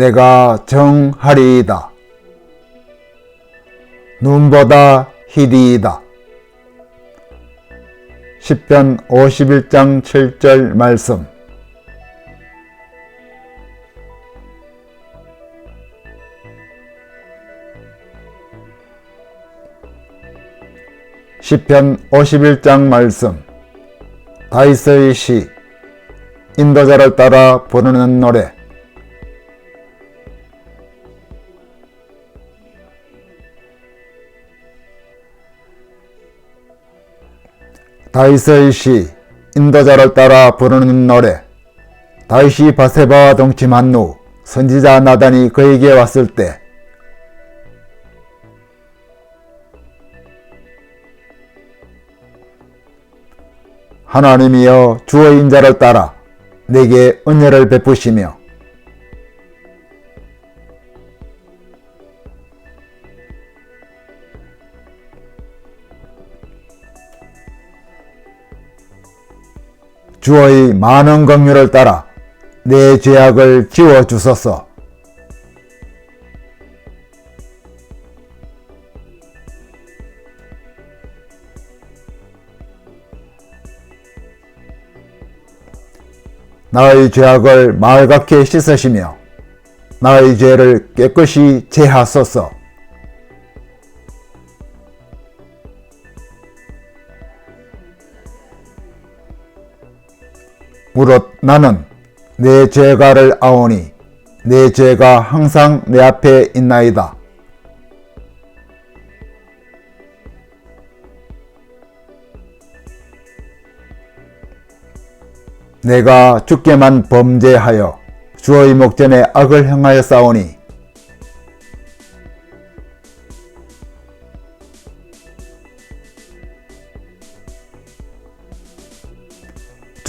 내가 정하리이다. 눈보다 희리이다. 10편 51장 7절 말씀 시편 51장 말씀 다이스의 시 인도자를 따라 부르는 노래 다이스의 시 인도자를 따라 부르는 노래. 다윗이 바세바와 동침한 후 선지자 나단이 그에게 왔을 때. 하나님이여 주의 인자를 따라 내게 은혜를 베푸시며 주의 많은 긍휼을 따라 내 죄악을 지워 주소서. 나의 죄악을 말갛게 씻으시며 나의 죄를 깨끗이 제하소서. 무릇 나는 내 죄가를 아오니 내 죄가 항상 내 앞에 있나이다. 내가 주께만 범죄하여 주의 목전에 악을 행하여 싸우니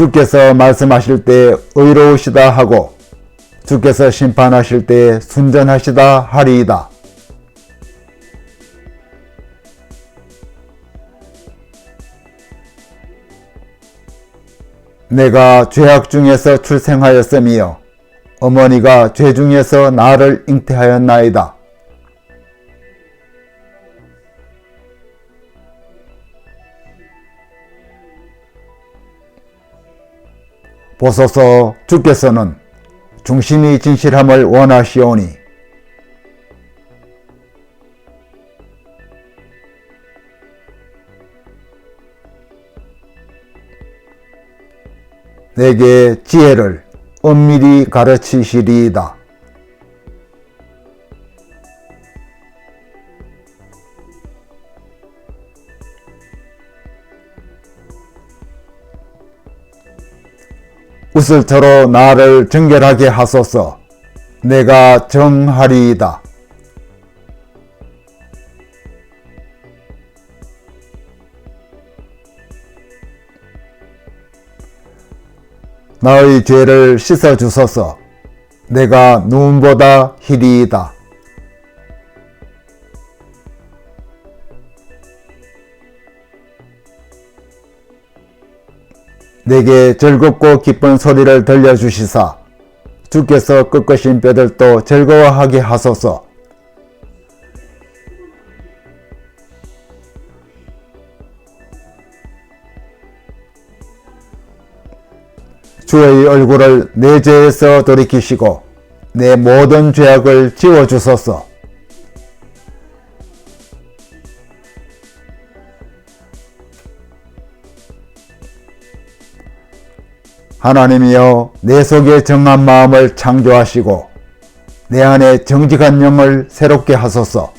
주께서 말씀하실 때 의로우시다 하고 주께서 심판하실 때 순전하시다 하리이다. 내가 죄악 중에서 출생하였으며 어머니가 죄 중에서 나를 잉태하였나이다. 보소서 주께서는 중심이 진실함을 원하시오니 내게 지혜를 엄밀히 가르치시리이다. 웃을 터로 나를 정결하게 하소서. 내가 정하리이다. 나의 죄를 씻어 주소서. 내가 눈보다 희리이다. 내게 즐겁고 기쁜 소리를 들려주시사 주께서 끄끄신 뼈들도 즐거워하게 하소서. 주의 얼굴을 내 죄에서 돌이키시고 내 모든 죄악을 지워주소서. 하나님이여 내 속에 정한 마음을 창조하시고 내 안에 정직한 영을 새롭게 하소서.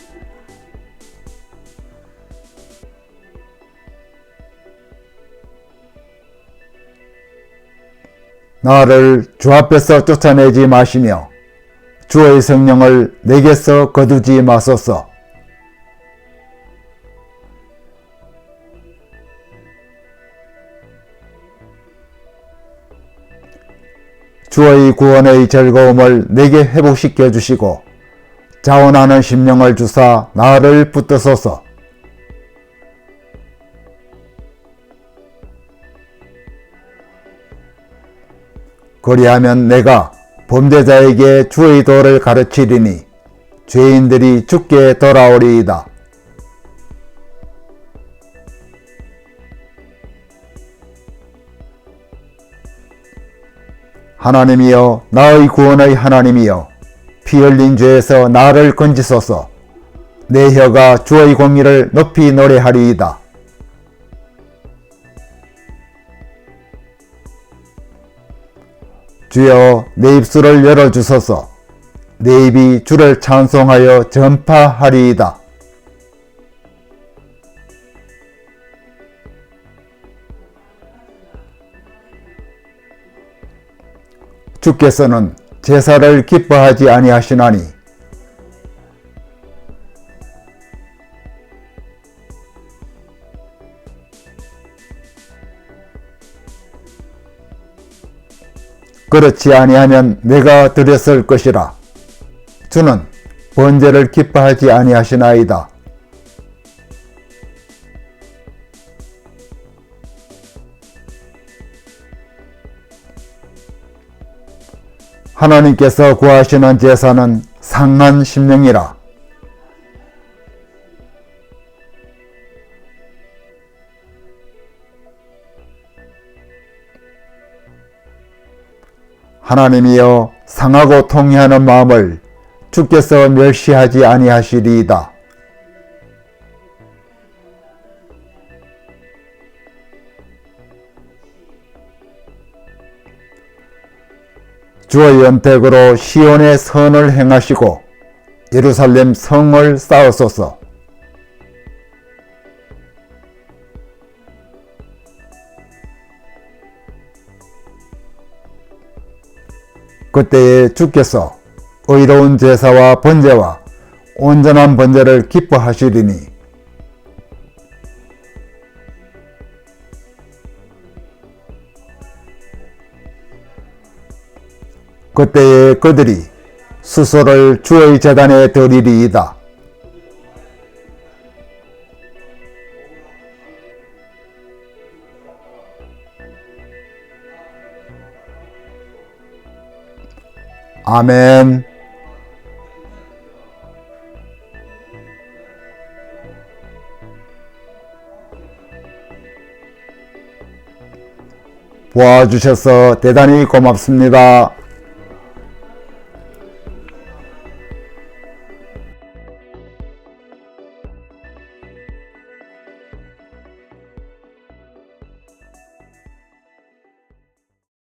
나를 주 앞에서 쫓아내지 마시며 주의 성령을 내게서 거두지 마소서. 주의 구원의 즐거움을 내게 회복시켜 주시고 자원하는 심령을 주사 나를 붙드소서. 그리하면 내가 범죄자에게 주의 도를 가르치리니 죄인들이 죽게 돌아오리이다. 하나님이여 나의 구원의 하나님이여 피 흘린 죄에서 나를 건지소서 내 혀가 주의 공의를 높이 노래하리이다. 주여 내 입술을 열어주소서 내 입이 주를 찬송하여 전파하리이다. 주께서는 제사를 기뻐하지 아니하시나니 그렇지 아니하면 내가 드렸을 것이라 주는 번제를 기뻐하지 아니하시나이다. 하나님께서 구하시는 제사는 상한 심령이라. 하나님이여 상하고 통회하는 마음을 주께서 멸시하지 아니하시리이다. 주의 연택으로 시온의 선을 행하시고 예루살렘 성을 쌓으소서. 그때에 주께서 의로운 제사와 번제와 온전한 번제를 기뻐하시리니 그때에 그들이 수소를 주의 재단에 드리리이다. 아멘. 보아주셔서 대단히 고맙습니다.